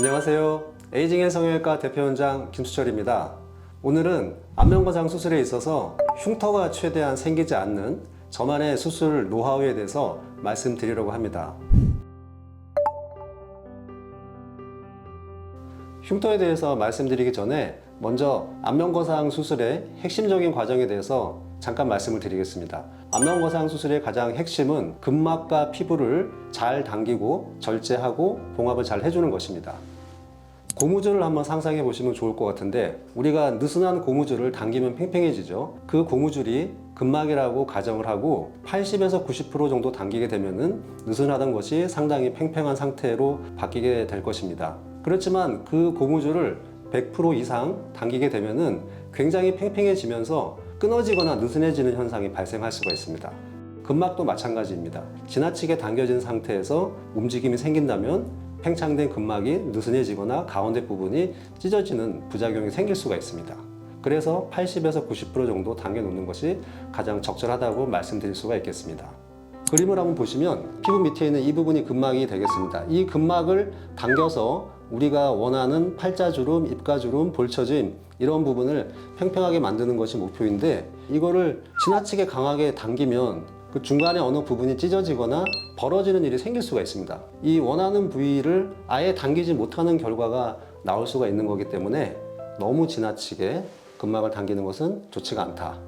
안녕하세요. 에이징의 성형외과 대표원장 김수철입니다. 오늘은 안면거상 수술에 있어서 흉터가 최대한 생기지 않는 저만의 수술 노하우에 대해서 말씀드리려고 합니다. 흉터에 대해서 말씀드리기 전에 먼저 안면거상 수술의 핵심적인 과정에 대해서 잠깐 말씀을 드리겠습니다. 안면거상 수술의 가장 핵심은 근막과 피부를 잘 당기고 절제하고 봉합을 잘 해주는 것입니다. 고무줄을 한번 상상해 보시면 좋을 것 같은데 우리가 느슨한 고무줄을 당기면 팽팽해지죠. 그 고무줄이 근막이라고 가정을 하고 80에서 90% 정도 당기게 되면은 느슨하던 것이 상당히 팽팽한 상태로 바뀌게 될 것입니다. 그렇지만 그 고무줄을 100% 이상 당기게 되면은 굉장히 팽팽해지면서 끊어지거나 느슨해지는 현상이 발생할 수가 있습니다. 근막도 마찬가지입니다. 지나치게 당겨진 상태에서 움직임이 생긴다면 팽창된 근막이 느슨해지거나 가운데 부분이 찢어지는 부작용이 생길 수가 있습니다. 그래서 80에서 90% 정도 당겨 놓는 것이 가장 적절하다고 말씀드릴 수가 있겠습니다. 그림을 한번 보시면 피부 밑에 있는 이 부분이 근막이 되겠습니다. 이 근막을 당겨서 우리가 원하는 팔자주름, 입가주름, 볼처짐 이런 부분을 팽팽하게 만드는 것이 목표인데 이거를 지나치게 강하게 당기면 그 중간에 어느 부분이 찢어지거나 벌어지는 일이 생길 수가 있습니다. 이 원하는 부위를 아예 당기지 못하는 결과가 나올 수가 있는 거기 때문에 너무 지나치게 근막을 당기는 것은 좋지가 않다.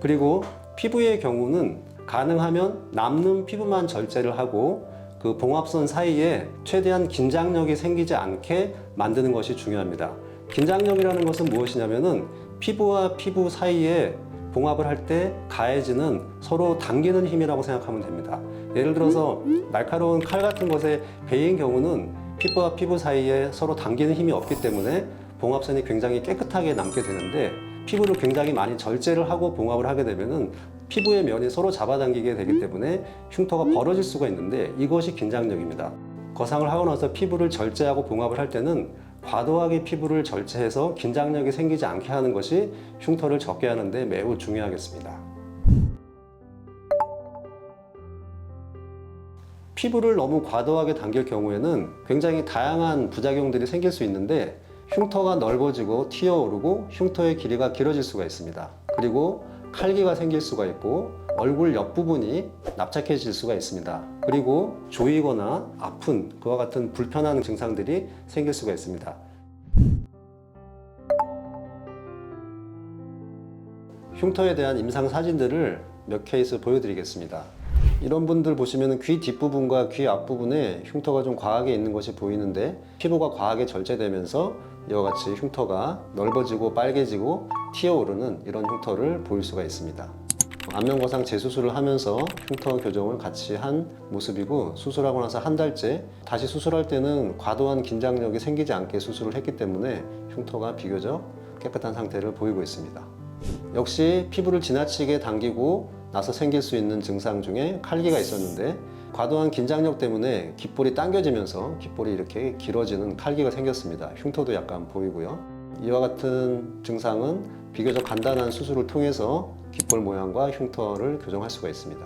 그리고 피부의 경우는 가능하면 남는 피부만 절제를 하고 그 봉합선 사이에 최대한 긴장력이 생기지 않게 만드는 것이 중요합니다. 긴장력이라는 것은 무엇이냐면은 피부와 피부 사이에 봉합을 할 때 가해지는 서로 당기는 힘이라고 생각하면 됩니다. 예를 들어서 날카로운 칼 같은 것에 베인 경우는 피부와 피부 사이에 서로 당기는 힘이 없기 때문에 봉합선이 굉장히 깨끗하게 남게 되는데 피부를 굉장히 많이 절제를 하고 봉합을 하게 되면은 피부의 면이 서로 잡아당기게 되기 때문에 흉터가 벌어질 수가 있는데 이것이 긴장력입니다. 거상을 하고 나서 피부를 절제하고 봉합을 할 때는 과도하게 피부를 절제해서 긴장력이 생기지 않게 하는 것이 흉터를 적게 하는데 매우 중요하겠습니다. 피부를 너무 과도하게 당길 경우에는 굉장히 다양한 부작용들이 생길 수 있는데 흉터가 넓어지고 튀어오르고 흉터의 길이가 길어질 수가 있습니다. 그리고 칼기가 생길 수가 있고 얼굴 옆부분이 납작해질 수가 있습니다. 그리고 조이거나 아픈 그와 같은 불편한 증상들이 생길 수가 있습니다. 흉터에 대한 임상 사진들을 몇 케이스 보여드리겠습니다. 이런 분들 보시면 귀 뒷부분과 귀 앞부분에 흉터가 좀 과하게 있는 것이 보이는데 피부가 과하게 절제되면서 이와 같이 흉터가 넓어지고 빨개지고 튀어오르는 이런 흉터를 보일 수가 있습니다. 안면거상 재수술을 하면서 흉터 교정을 같이 한 모습이고 수술하고 나서 한 달째 다시 수술할 때는 과도한 긴장력이 생기지 않게 수술을 했기 때문에 흉터가 비교적 깨끗한 상태를 보이고 있습니다. 역시 피부를 지나치게 당기고 나서 생길 수 있는 증상 중에 칼기가 있었는데 과도한 긴장력 때문에 귓볼이 당겨지면서 귓볼이 이렇게 길어지는 칼기가 생겼습니다. 흉터도 약간 보이고요. 이와 같은 증상은 비교적 간단한 수술을 통해서 귓볼 모양과 흉터를 교정할 수가 있습니다.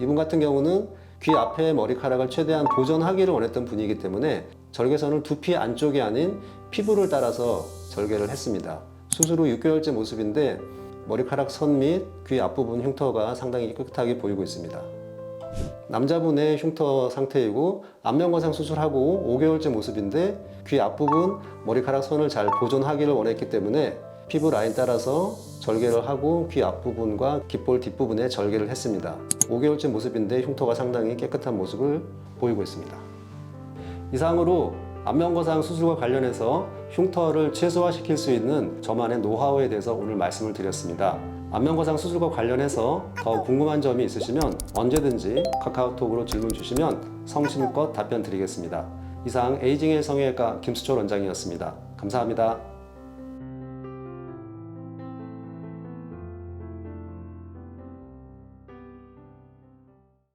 이분 같은 경우는 귀 앞에 머리카락을 최대한 보존하기를 원했던 분이기 때문에 절개선을 두피 안쪽이 아닌 피부를 따라서 절개를 했습니다. 수술 후 6개월째 모습인데 머리카락 선 및 귀 앞부분 흉터가 상당히 깨끗하게 보이고 있습니다. 남자분의 흉터 상태이고 안면거상 수술하고 5개월째 모습인데 귀 앞부분 머리카락 선을 잘 보존하기를 원했기 때문에 피부 라인 따라서 절개를 하고 귀 앞부분과 귓볼 뒷부분에 절개를 했습니다. 5개월째 모습인데 흉터가 상당히 깨끗한 모습을 보이고 있습니다. 이상으로 안면거상 수술과 관련해서 흉터를 최소화시킬 수 있는 저만의 노하우에 대해서 오늘 말씀을 드렸습니다. 안면거상 수술과 관련해서 더 궁금한 점이 있으시면 언제든지 카카오톡으로 질문 주시면 성심껏 답변 드리겠습니다. 이상 에이징의 성형외과 김수철 원장이었습니다. 감사합니다.